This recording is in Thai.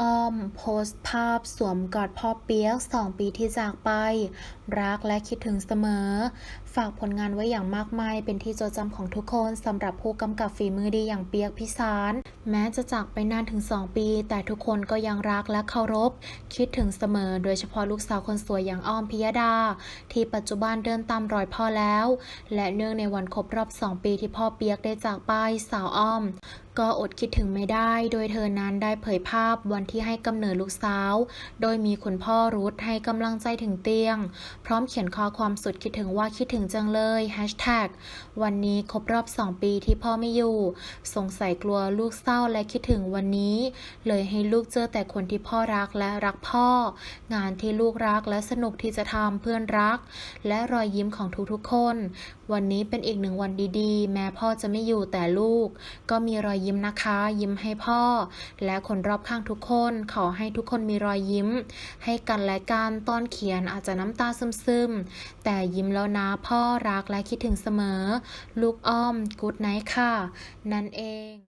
อ้อม โพสต์ภาพสวมกอดพ่อเปียกสองปีที่จากไป รักและคิดถึงเสมอ ฝากผลงานไว้อย่างมากมาย เป็นที่จดจำของทุกคนสำหรับผู้กำกับฝีมือดีอย่างเปียกพิสาร แม้จะจากไปนานถึง 2 ปี แต่ทุกคนก็ยังรักและเคารพ คิดถึงเสมอ โดยเฉพาะลูกสาวคนสวยอย่างอ้อมพิยดา ที่ปัจจุบันเดินตามรอยพ่อแล้ว และเนื่องในวันครบรอบ 2 ปีที่พ่อเปียกได้จากไปสาวอ้อมก็อดคิดถึงไม่ได้ โดยเธอนั้นได้เผยภาพวันที่ให้กำเนิดลูกสาว โดยมีคุณพ่อรุธให้กำลังใจถึงเตียง พร้อมเขียนข้อความสุดคิดถึงว่าคิดถึงจังเลยแฮชแท็กวันนี้ครบรอบ 2 ปีที่พ่อไม่อยู่ สงสัยกลัวลูกเศร้าและคิดถึงวันนี้ เลยให้ลูกเจอแต่คนที่พ่อรักและรักพ่อ งานที่ลูกรักและสนุกที่จะทำเพื่อนรัก และรอยยิ้มของทุกๆคน วันนี้เป็นอีกหนึ่งวันดีๆ แม้พ่อจะไม่อยู่แต่ลูก ก็มีรอยยิ้มิ้มนะคะ ยิ้มให้พ่อ และคนรอบข้างทุกคนขอให้ทุกคนมีรอยยิ้ม ให้กันและกันตอนเขียนอาจจะน้ำตาซึมๆ แต่ยิ้มแล้วนะพ่อรักและคิดถึงเสมอ ลูกอ้อมกูดไนท์ค่ะ นั่นเอง